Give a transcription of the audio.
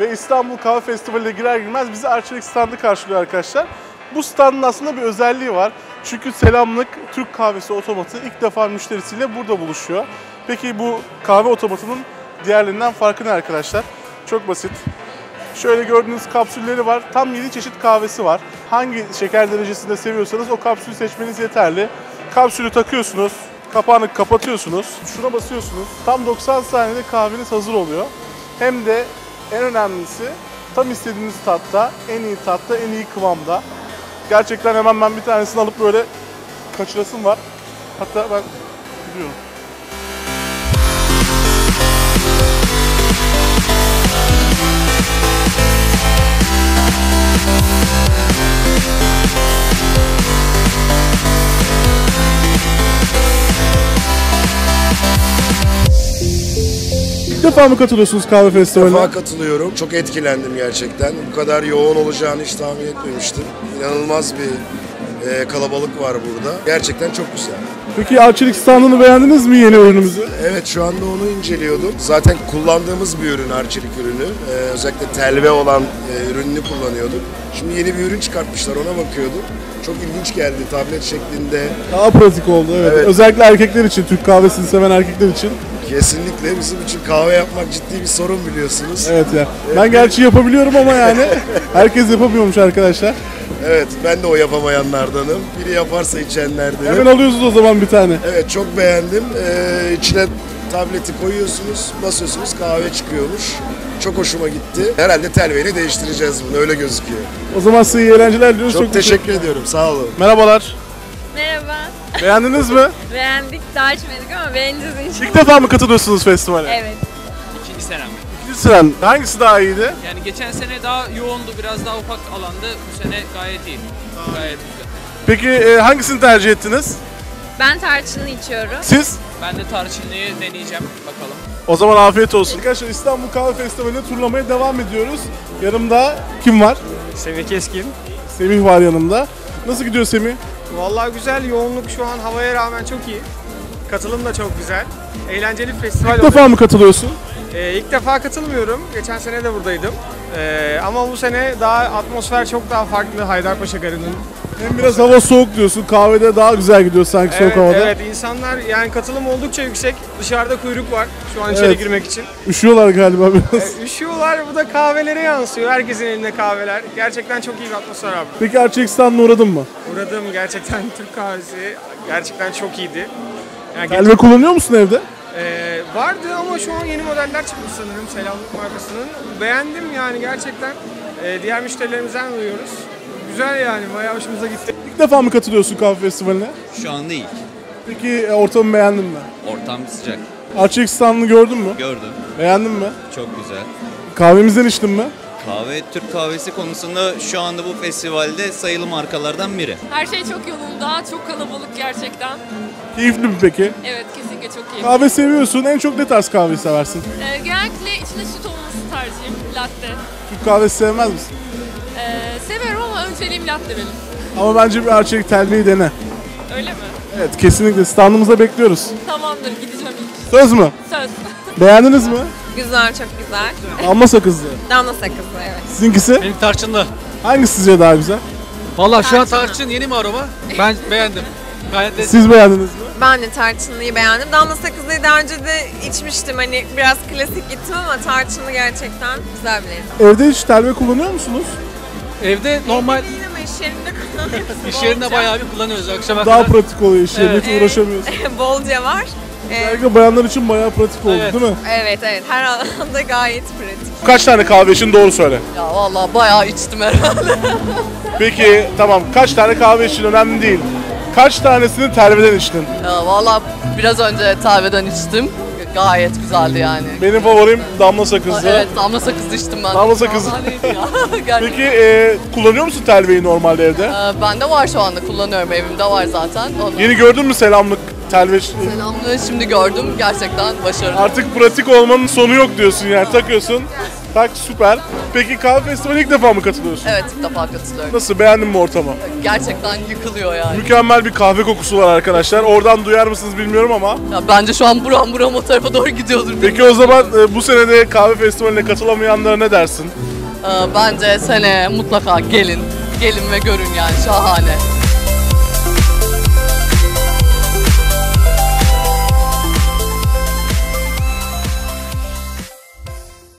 ve İstanbul Kahve Festivali'ne girer girmez bizi Arçelik standı karşılıyor arkadaşlar. Bu standın aslında bir özelliği var. Çünkü Selamlık Türk Kahvesi otomatı ilk defa müşterisiyle burada buluşuyor. Peki bu kahve otomatının diğerlerinden farkı ne arkadaşlar? Çok basit. Şöyle gördüğünüz kapsülleri var. Tam 7 çeşit kahvesi var. Hangi şeker derecesinde seviyorsanız o kapsülü seçmeniz yeterli. Kapsülü takıyorsunuz, kapağını kapatıyorsunuz, şuna basıyorsunuz. Tam 90 saniyede kahveniz hazır oluyor. Hem de en önemlisi tam istediğiniz tatta, en iyi tatta, en iyi kıvamda. Gerçekten hemen ben bir tanesini alıp böyle kaçırasım var. Hatta ben gidiyorum. Defa mı katılıyorsunuz kahve festivaline? defa katılıyorum. Çok etkilendim gerçekten. Bu kadar yoğun olacağını hiç tahmin etmemiştim. İnanılmaz bir e, kalabalık var burada. Gerçekten çok güzel. Peki Arçelik standını beğendiniz mi yeni ürünümüzü? Evet şu anda onu inceliyordum. Zaten kullandığımız bir ürün arçelik ürünü. Ee, özellikle telve olan e, ürününü kullanıyorduk. Şimdi yeni bir ürün çıkartmışlar ona bakıyordum. Çok ilginç geldi tablet şeklinde. Daha pratik oldu evet. Evet. Özellikle erkekler için, Türk kahvesini seven erkekler için. Kesinlikle bizim için kahve yapmak ciddi bir sorun biliyorsunuz. Evet ya. Ben gerçi yapabiliyorum ama yani herkes yapamıyormuş arkadaşlar. Evet ben de o yapamayanlardanım. Biri yaparsa içenlerdenim. Hemen alıyorsunuz o zaman bir tane. Evet çok beğendim. Ee, içine tableti koyuyorsunuz, basıyorsunuz kahve çıkıyormuş. Çok hoşuma gitti. Herhalde telveyle değiştireceğiz bunu öyle gözüküyor. O zaman size iyi eğlenceler diliyoruz. Çok, teşekkür ediyorum sağ olun. Merhabalar. Beğendiniz mi? Beğendik. Daha içmedik ama beğeneceğiz inşallah. İlk defa mı katılıyorsunuz festivale? Evet. İkinci senem. İkinci sıran. Hangisi daha iyiydi? Yani geçen sene daha yoğundu, biraz daha ufak alandı. Bu sene gayet iyi. Gayet güzel. Peki e, hangisini tercih ettiniz? Ben tarçınlı içiyorum. Siz? Ben de tarçınlıyı deneyeceğim. Bakalım. O zaman afiyet olsun. Arkadaşlar İstanbul Kahve Festivali'ne turlamaya devam ediyoruz. Yanımda kim var? Semih Keskin. Semih var yanımda. Nasıl gidiyor Semih? Vallahi güzel yoğunluk şu an havaya rağmen çok iyi. Katılım da çok güzel. Eğlenceli bir festival İlk oluyor. defa mı katılıyorsun? Ee, ilk defa katılmıyorum. Geçen sene de buradaydım. Ee, ama bu sene daha atmosfer çok daha farklı Haydarpaşa Garı'nın. Hem biraz hava soğuk diyorsun. Kahvede daha güzel gidiyor sanki soğuk Evet, havada. evet insanlar yani katılım oldukça yüksek. Dışarıda kuyruk var şu an içeri Evet. girmek için. Üşüyorlar galiba biraz. Ee, üşüyorlar bu da kahvelere yansıyor. Herkesin elinde kahveler. Gerçekten çok iyi bir atmosfer abi. Peki Arçelik standına uğradın mı? Uğradığım gerçekten Türk kahvesi gerçekten çok iyiydi. Yani Elve kullanıyor musun evde? Ee, vardı ama şu an yeni modeller çıkmış sanırım Selamlık markasının. Beğendim yani gerçekten. Ee, diğer müşterilerimizden duyuyoruz. Güzel yani bayağı hoşumuza gitti. İlk defa mı katılıyorsun kahve festivaline? Şu an değil. Peki e, ortamı beğendin mi? Ortam sıcak. Arçelik standını gördün mü? Gördüm. Beğendin mi? Çok güzel. Kahvemizden içtin mi? Kahve, Türk kahvesi konusunda şu anda bu festivalde sayılı markalardan biri. Her şey çok yolunda, çok kalabalık gerçekten. Keyifli mi peki? Evet, kesinlikle çok iyi. Kahve seviyorsun. En çok ne tarz kahve seversin? Ee, genellikle içinde süt olması tercihim, latte. Türk kahvesi sevmez misin? Önceliğim latte benim. Ama bence bir Arçelik telveyi dene. Öyle mi? Evet kesinlikle standımızda bekliyoruz. Tamamdır, gideceğim ilk. Söz mü? Söz. Beğendiniz mi? Güzel, çok güzel. Alma sakızlı. Damla sakızlı evet. Sizinkisi? Benim tarçınlı. Hangisi sizce daha güzel? Vallahi şu an Tarçınlı. tarçın yeni mi aroma? Ben beğendim. Gayet de Siz beğendiniz mi? Ben de tarçınlıyı beğendim. Damla sakızlıyı daha önce de içmiştim. Hani biraz klasik gittim ama tarçınlı gerçekten güzel bir lezzet. Evde hiç telve kullanıyor musunuz? Evde normal Değil ama iş yerinde kullanıyoruz. iş yerinde Bolca. bayağı bir kullanıyoruz akşama Daha kadar. pratik oluyor iş yerinde. Evet. Hiç uğraşamıyorsun. Bolca var. Ee, Özellikle bayanlar için bayağı pratik oldu Evet. değil mi? evet evet her alanda gayet pratik. Kaç tane kahve için doğru söyle. Ya vallahi bayağı içtim herhalde. Peki tamam kaç tane kahve için önemli değil. Kaç tanesini telveden içtin? Ya vallahi biraz önce kahveden içtim. Gayet güzeldi yani. Benim favorim damla sakızlı. Evet damla sakız içtim ben. Damla sakızı. Şahaneydi ya. Gerçekten. Peki e, kullanıyor musun telveyi normalde evde? Ee, bende var şu anda kullanıyorum evimde var zaten. Onu Yeni gördün mü selamlık telve? selamlığı şimdi gördüm gerçekten başarılı. Artık pratik olmanın sonu yok diyorsun yani takıyorsun. Tak süper. Peki kahve festivaline ilk defa mı katılıyorsun? Evet ilk defa katılıyorum. Nasıl beğendin mi ortamı? Gerçekten yıkılıyor yani. Mükemmel bir kahve kokusu var arkadaşlar. Oradan duyar mısınız bilmiyorum ama. Ya bence şu an buram buram o tarafa doğru gidiyordur. Peki o zaman e, bu sene de kahve festivaline katılamayanlara ne dersin? Ee, bence sene mutlaka gelin. Gelin ve görün yani şahane.